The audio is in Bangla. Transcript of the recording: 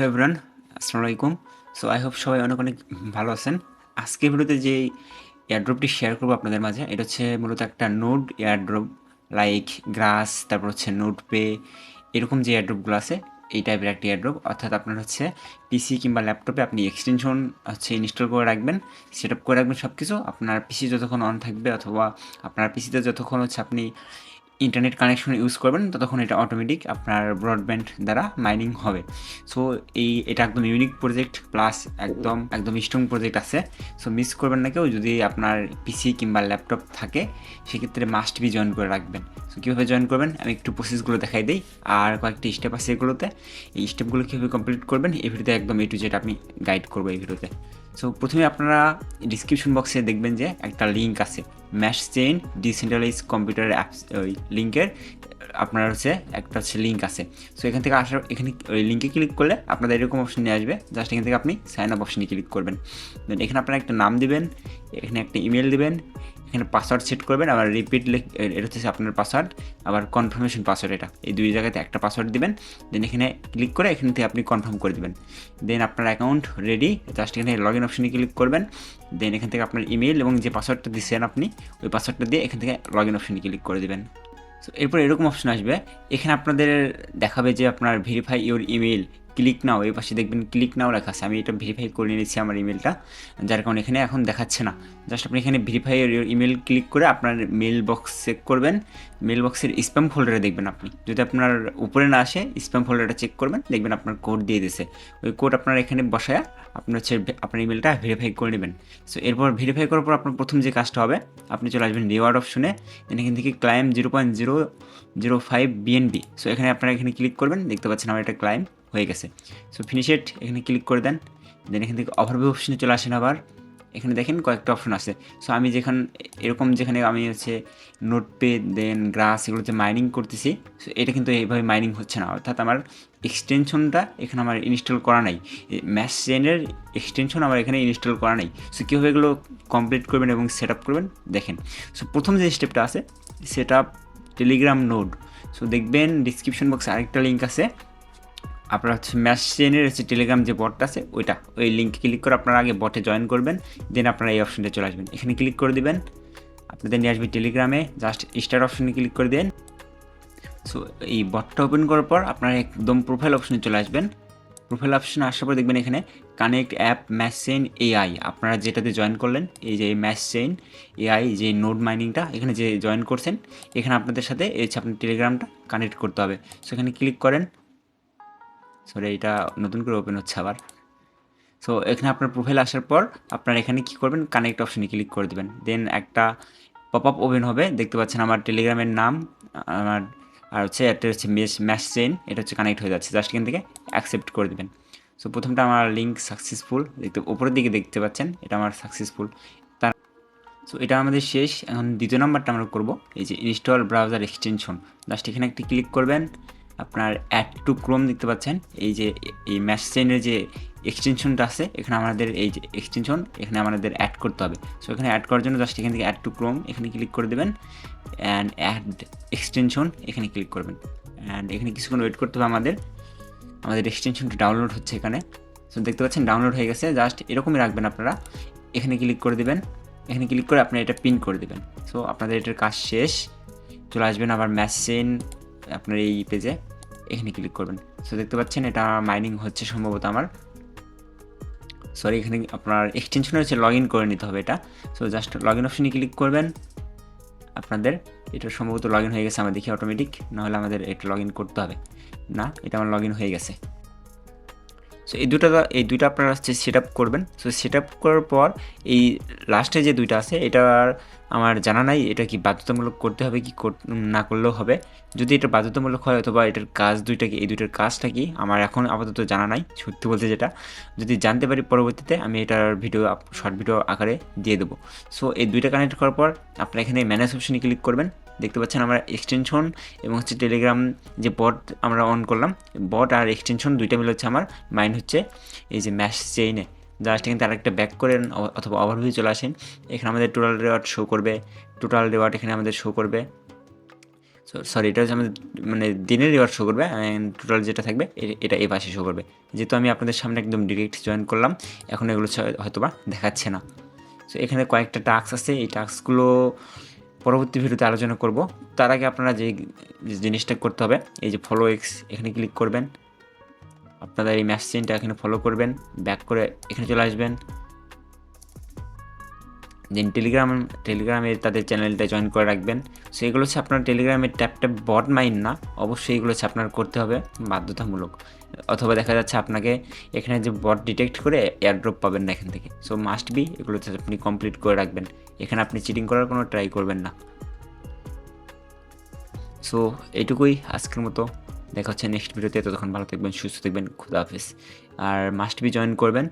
হ্যালো এভরান আসসালামু আলাইকুম। সো আই হোপ সবাই অনেক অনেক ভালো আছেন। আজকে ভিডিওতে যে এয়ারড্রপটি শেয়ার করব আপনাদের মাঝে, এটা হচ্ছে মূলত একটা নোট এয়ারড্রপ লাইক গ্রাস তারপর হচ্ছে নোট পে এরকম যে এয়ারড্রপগুলো আছে, এই টাইপের একটা এয়ারড্রপ অর্থাৎ আপনার হচ্ছে পিসি কিংবা ল্যাপটপে আপনি এক্সটেনশন হচ্ছে ইনস্টল করে রাখবেন সেট করে রাখবেন সব কিছু আপনার পিসি যতক্ষণ অন থাকবে অথবা আপনার পিসিতে যতক্ষণ হচ্ছে আপনি ইন্টারনেট কানেকশন ইউজ করবেন, ততক্ষণ এটা অটোমেটিক আপনার ব্রডব্যান্ড দ্বারা মাইনিং হবে। সো এই, এটা একদম ইউনিক প্রজেক্ট প্লাস একদম একদম স্ট্রং প্রজেক্ট আছে। সো মিস করবেন না কেউ, যদি আপনার পিসি কিংবা ল্যাপটপ থাকে, সেক্ষেত্রে মাস্ট বি জয়েন করে রাখবেন। সো কীভাবে জয়েন করবেন? আমি একটু প্রসেসগুলো দেখাই দিই। আর কয়েকটি স্টেপ আছে এগুলোতে। এই স্টেপগুলো কীভাবে কমপ্লিট করবেন? এই ভিডিওতে একদম এ টু জেড আমি গাইড করব এই ভিডিওতে সো প্রথমে আপনারা ডিসক্রিপশন বক্সে দেখবেন যে একটা লিঙ্ক আছে। Mesh chain decentralise computer apps ওই লিঙ্কের আপনার হচ্ছে একটা হচ্ছে লিঙ্ক আছে। সো এখান থেকে আসার, এখানে ওই লিঙ্কে ক্লিক করলে আপনাদের এরকম অপশন নিয়ে আসবে। জাস্ট এখান থেকে আপনি সাইন আপ অপশনে ক্লিক করবেন। দেন এখানে আপনারা একটা নাম দিবেন, এখানে একটা ইমেল দিবেন এখানে পাসওয়ার্ড সেট করবেন, আবার রিপিট এটা হচ্ছে আপনার পাসওয়ার্ড আবার কনফার্মেশন পাসওয়ার্ড এটা। এই দুই জায়গাতে একটা পাসওয়ার্ড দিবেন দেন এখানে ক্লিক করে এখান থেকে আপনি কনফার্ম করে দেবেন। দেন আপনার অ্যাকাউন্ট রেডি জাস্ট এখানে লগ ইন অপশনে ক্লিক করবেন দেন এখান থেকে আপনার ইমেল এবং যে পাসওয়ার্ডটা দিচ্ছেন আপনি, ওই পাসওয়ার্ডটা দিয়ে এখান থেকে লগ ইন অপশনে ক্লিক করে দেবেন। সো এরপর এরকম অপশন আসবে, এখানে আপনাদের দেখাবে যে আপনার verify your email click now এই পাশে দেখবেন ক্লিক নাও লেখা আছে। আমি এটা ভেরিফাই করে নিয়েছি আমার ইমেলটা যার কারণে এখানে এখন দেখাচ্ছে না। জাস্ট আপনি এখানে ভেরিফাই ইমেল ক্লিক করে আপনার মেল বক্স চেক করবেন। মেল বক্সের স্প্যাম ফোল্ডারে দেখবেন আপনি। যদি আপনার উপরে না আসে স্প্যাম ফোল্ডারটা চেক করবেন, দেখবেন আপনার কোড দিয়ে দিয়েছে। ওই কোড আপনার এখানে বসায় আপনার হচ্ছে আপনার ইমেলটা ভেরিফাই করে নেবেন। সো এরপর ভেরিফাই করার পর আপনার প্রথম যে কাজটা হবে, আপনি চলে আসবেন রিওয়ার্ড অপশনে এখান থেকে claim zero point zero zero five BNB so এখানে আপনারা এখানে ক্লিক করবেন, দেখতে পাচ্ছেন আমার এটা ক্লাইম হয়ে গেছে। সো ফিনিশেড এখানে ক্লিক করে দেন। দেন এখান থেকে ওভারভিউ অপশনে চলে আসেন আবার। এখানে দেখেন কয়েকটা অপশন আছে। সো আমি যেখান, এরকম যেখানে আমি হচ্ছে নোট পে দেন গ্রাস এগুলোতে মাইনিং করতেছি। সো এটা কিন্তু এইভাবে মাইনিং হচ্ছে না। অর্থাৎ আমার এক্সটেনশনটা এখানে আমার ইনস্টল করা নাই। ম্যাশ চেনের এক্সটেনশন আমার এখানে ইনস্টল করা নাই। সো কীভাবে এগুলো কমপ্লিট করবেন এবং সেট আপ করবেন? দেখেন। সো প্রথম যে স্টেপটা আছে set up Telegram node so দেখবেন ডিসক্রিপশন বক্সে আরেকটা লিঙ্ক আছে। আপনার হচ্ছে ম্যাশ চেনের হচ্ছে টেলিগ্রাম যে বটটা আছে, ওইটা, ওই লিঙ্কে ক্লিক করে আপনারা আগে বটে জয়েন করবেন দেন আপনারা এই অপশনটা চলে আসবেন। এখানে ক্লিক করে দিবেন আপনাদের নিয়ে আসবে টেলিগ্রামে জাস্ট স্টার অপশনে ক্লিক করে দেন সো এই বটটা ওপেন করার পর আপনারা একদম প্রোফাইল অপশনে চলে আসবেন। প্রোফাইল অপশনে আসার পর দেখবেন এখানে connect app mesh chain AI আপনারা যেটাতে জয়েন করলেন, এই যে ম্যাশ চেইন এআই যে নোড মাইনিংটা এখানে যে জয়েন করছেন, এখানে আপনাদের সাথে এই আপনার টেলিগ্রামটা কানেক্ট করতে হবে। সো এখানে ক্লিক করেন সরি এটা নতুন করে ওপেন হচ্ছে আবার। সো এখানে আপনার প্রোফাইল আসার পর আপনার এখানে কি করবেন? কানেক্ট অপশনে ক্লিক করে দেবেন। দেন একটা পপ আপ ওপেন হবে। দেখতে পাচ্ছেন আমার টেলিগ্রামের নাম, আমার আর হচ্ছে একটা হচ্ছে মেস ম্যাশ চেন এটা হচ্ছে কানেক্ট হয়ে যাচ্ছে। জাস্ট এখান থেকে অ্যাকসেপ্ট করে দেবেন। সো প্রথমটা আমার লিঙ্ক সাকসেসফুল দেখতে উপরের দিকে দেখতে পাচ্ছেন, এটা আমার সাকসেসফুল তার সো এটা আমাদের শেষ। এখন দ্বিতীয় নাম্বারটা আমরা করব। এই যে ইনস্টল ব্রাউজার এক্সটেনশন জাস্ট এখানে একটি ক্লিক করবেন। আপনার অ্যাড টু ক্রোম দেখতে পাচ্ছেন। এই যে, এই ম্যাশ চেনের যে এক্সটেনশনটা আছে, এখানে আমাদের এই যে এক্সটেনশন এখানে আমাদের অ্যাড করতে হবে। সো এখানে অ্যাড করার জন্য জাস্ট এখান থেকে অ্যাড টু ক্রোম এখানে ক্লিক করে দেবেন। অ্যান্ড অ্যাড এক্সটেনশন এখানে ক্লিক করবেন। অ্যান্ড এখানে কিছুক্ষণ ওয়েট করতে হবে আমাদের। আমাদের এক্সটেনশনটা ডাউনলোড হচ্ছে এখানে। সো দেখতে পাচ্ছেন ডাউনলোড হয়ে গেছে। জাস্ট এরকমই রাখবেন আপনারা। এখানে ক্লিক করে দেবেন। এখানে ক্লিক করে আপনি এটা পিন করে দেবেন। সো আপনাদের এটার কাজ শেষ। চলে আসবেন আবার ম্যাসেন আপনার এই পেজে এখানে ক্লিক করবেন। সো দেখতে পাচ্ছেন এটা মাইনিং হচ্ছে সম্ভবত আমার। সরি এখানে আপনার এক্সটেনশন হচ্ছে লগ ইন করে নিতে হবে এটা। সো জাস্ট লগ ইন অপশনে ক্লিক করবেন। আপনাদের এটা সম্ভবত লগ ইন হয়ে গেছে আমরা দেখি অটোমেটিক নাহলে আমাদের এটা লগ ইন করতে হবে। না, এটা আমার লগ ইন হয়ে গেছে। সো এই দুটো, এই দুইটা আপনারা হচ্ছে সেট আপ করবেন। সো সেট আপ করার পর এই লাস্টে যে দুইটা আছে এটা আমার জানা নাই, এটা কি বাধ্যতামূলক করতে হবে কি না করলেও হবে। যদি এটা বাধ্যতামূলক হয় অথবা এটার কাজ দুইটা কি এই দুইটার কাজটা কি, আমার এখন আপাতত জানা নাই, সত্যি বলতে যেটা। যদি জানতে পারি পরবর্তীতে, আমি এটার ভিডিও শর্ট ভিডিও আকারে দিয়ে দেবো। সো এই দুইটা কানেক্ট করার পর, আপনারা এখানে ম্যানেজ অপশনে ক্লিক করবেন। দেখতে পাচ্ছেন আমরা এক্সটেনশন এবং হচ্ছে টেলিগ্রাম যে বট আমরা অন করলাম। বট আর এক্সটেনশন দুইটা মিলে হচ্ছে আমার। মাইন্ড হচ্ছে এই যে ম্যাশ চেইনে জাস্ট এখানে আরেকটা ব্যাক করেন অথবা ওভারভিউ চলে আসেন। এখানে আমাদের টোটাল রেওয়ার্ড শো করবে। টোটাল রেওয়ার্ড এখানে আমাদের শো করবে। সরি এটা হচ্ছে আমাদের মানে দিনের রিওয়ার্ড শো করবে টোটাল যেটা থাকবে এটা এ পাশে শো করবে। যেহেতু আমি আপনাদের সামনে একদম ডিরেক্ট জয়েন করলাম, এখন এগুলো ছ- হয়তোবা দেখাচ্ছে না। সো এখানে কয়েকটা টাস্ক আছে। এই টাস্কগুলো পরবর্তী ভিডিওতে আলোচনা করব। তার আগে আপনারা যে জিনিসটা করতে হবে, এই যে ফলো এক্স এখানে ক্লিক করবেন। আপনাদের এই ম্যাচ চেনটা এখানে ফলো করবেন ব্যাক করে এখানে চলে আসবেন। দেন টেলিগ্রাম টেলিগ্রামে তাদের চ্যানেলটা জয়েন করে রাখবেন। সো এগুলো হচ্ছে আপনার টেলিগ্রামের ট্যাপ ট্যাপ বট মাইন না, অবশ্যই এগুলো হচ্ছে আপনার করতে হবে বাধ্যতামূলক। অথবা দেখা যাচ্ছে আপনাকে এখানে যে বট ডিটেক্ট করে এয়ারড্রপ পাবেন না এখান থেকে। সো মাস্ট বি এগুলো হচ্ছে আপনি কমপ্লিট করে রাখবেন। এখানে আপনি চিটিং করার কোনো ট্রাই করবেন না। সো এইটুকুই আজকের মতো। দেখা হচ্ছে নেক্সট ভিডিওতে, ততক্ষণ ভালো থাকবেন, সুস্থ থাকবেন, খুদা হাফিজ। আর মাস্ট বি জয়েন করবেন।